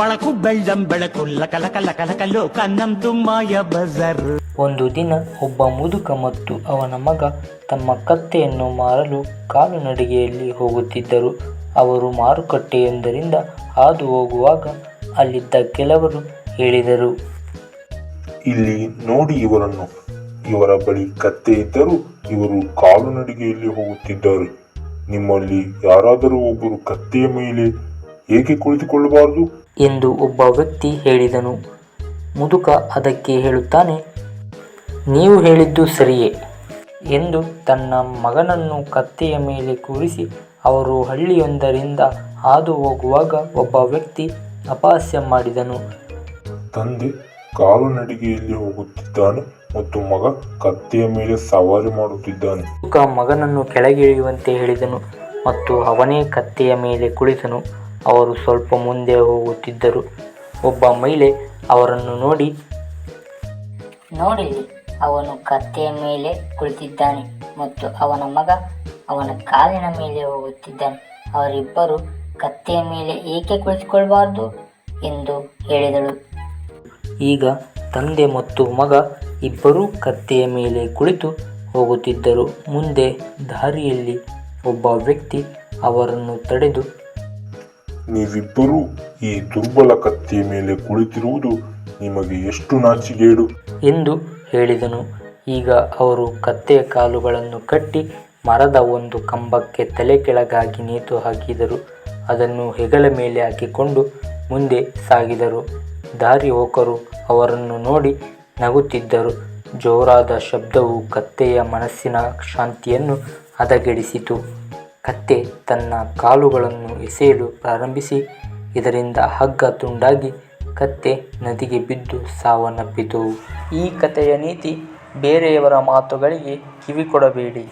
ಬಳಕು ಬೆಳ್ಳಂ ಬೆಳಕು ಲಕಲ ಕಲ ಕಲ ಲಕ ಲೋಕ ನಮ್ದು ಮಾಯ ಬಜಾರ್. ಒಂದು ದಿನ ಒಬ್ಬ ಮುದುಕ ಮತ್ತು ಅವನ ಮಗ ತಮ್ಮ ಕತ್ತೆಯನ್ನು ಮಾರಲು ಕಾಲುನಡಿಗೆಯಲ್ಲಿ ಹೋಗುತ್ತಿದ್ದರು. ಅವರು ಮಾರುಕಟ್ಟೆಯೊಂದರಿಂದ ಹಾದು ಹೋಗುವಾಗ ಅಲ್ಲಿದ್ದ ಕೆಲವರು ಹೇಳಿದರು ಇಲ್ಲಿ ನೋಡಿ ಇವರನ್ನು. ಇವರ ಬಳಿ ಕತ್ತೆ ಇದ್ದರೂ ಇವರು ಕಾಲು ನಡಿಗೆಯಲ್ಲಿ ಹೋಗುತ್ತಿದ್ದಾರೆ. ನಿಮ್ಮಲ್ಲಿ ಯಾರಾದರೂ ಒಬ್ಬರು ಕತ್ತೆಯ ಮೇಲೆ ಏಕೆ ಕುಳಿತುಕೊಳ್ಳಬಾರದು? ಎಂದು ಒಬ್ಬ ವ್ಯಕ್ತಿ ಹೇಳಿದನು. ಮುದುಕ ಅದಕ್ಕೆ ಹೇಳುತ್ತಾನೆ ನೀವು ಹೇಳಿದ್ದು ಸರಿಯೇ ಎಂದು ತನ್ನ ಮಗನನ್ನು ಕತ್ತೆಯ ಮೇಲೆ ಕೂರಿಸಿ ಅವರು ಹಳ್ಳಿಯೊಂದರಿಂದ ಹಾದು ಹೋಗುವಾಗ ಒಬ್ಬ ವ್ಯಕ್ತಿ ಅಪಹಾಸ್ಯ ಮಾಡಿದನು. ತಂದೆ ಕಾಲು ನಡಿಗೆಯಲ್ಲಿ ಹೋಗುತ್ತಿದ್ದಾನೆ ಮತ್ತು ಮಗ ಕತ್ತೆಯ ಮೇಲೆ ಸವಾರಿ ಮಾಡುತ್ತಿದ್ದಾನೆ. ಮುದುಕ ಮಗನನ್ನು ಕೆಳಗಿಳಿಯುವಂತೆ ಹೇಳಿದನು ಮತ್ತು ಅವನೇ ಕತ್ತೆಯ ಮೇಲೆ ಕುಳಿತನು. ಅವರು ಸ್ವಲ್ಪ ಮುಂದೆ ಹೋಗುತ್ತಿದ್ದರು. ಒಬ್ಬ ಮಹಿಳೆ ಅವರನ್ನು ನೋಡಿ, ನೋಡಿಲ್ಲಿ, ಅವನು ಕತ್ತೆಯ ಮೇಲೆ ಕುಳಿತಿದ್ದಾನೆ ಮತ್ತು ಅವನ ಮಗ ಅವನ ಕಾಲಿನ ಮೇಲೆ ಹೋಗುತ್ತಿದ್ದಾನೆ. ಅವರಿಬ್ಬರು ಕತ್ತೆಯ ಮೇಲೆ ಏಕೆ ಕುಳಿತುಕೊಳ್ಬಾರ್ದು ಎಂದು ಹೇಳಿದಳು. ಈಗ ತಂದೆ ಮತ್ತು ಮಗ ಇಬ್ಬರೂ ಕತ್ತೆಯ ಮೇಲೆ ಕುಳಿತು ಹೋಗುತ್ತಿದ್ದರು. ಮುಂದೆ ದಾರಿಯಲ್ಲಿ ಒಬ್ಬ ವ್ಯಕ್ತಿ ಅವರನ್ನು ತಡೆದು ನೀವಿಬ್ಬರೂ ಈ ದುರ್ಬಲ ಕತ್ತೆಯ ಮೇಲೆ ಕುಳಿತಿರುವುದು ನಿಮಗೆ ಎಷ್ಟು ನಾಚಿಗೇಡು ಎಂದು ಹೇಳಿದನು. ಈಗ ಅವರು ಕತ್ತೆಯ ಕಾಲುಗಳನ್ನು ಕಟ್ಟಿ ಮರದ ಒಂದು ಕಂಬಕ್ಕೆ ತಲೆ ಕೆಳಗಾಗಿ ನೇತು ಹಾಕಿದರು. ಅದನ್ನು ಹೆಗಲ ಮೇಲೆ ಹಾಕಿಕೊಂಡು ಮುಂದೆ ಸಾಗಿದರು. ದಾರಿ ಹೋಕರು ಅವರನ್ನು ನೋಡಿ ನಗುತ್ತಿದ್ದರು. ಜೋರಾದ ಶಬ್ದವು ಕತ್ತೆಯ ಮನಸ್ಸಿನ ಶಾಂತಿಯನ್ನು ಹದಗೆಡಿಸಿತು. ಕತ್ತೆ ತನ್ನ ಕಾಲುಗಳನ್ನು ಎಸೆಯಲು ಪ್ರಾರಂಭಿಸಿ, ಇದರಿಂದ ಹಗ್ಗ ತುಂಡಾಗಿ ಕತ್ತೆ ನದಿಗೆ ಬಿದ್ದು ಸಾವನ್ನಪ್ಪಿತು. ಈ ಕಥೆಯ ನೀತಿ ಬೇರೆಯವರ ಮಾತುಗಳಿಗೆ ಕಿವಿ ಕೊಡಬೇಡಿ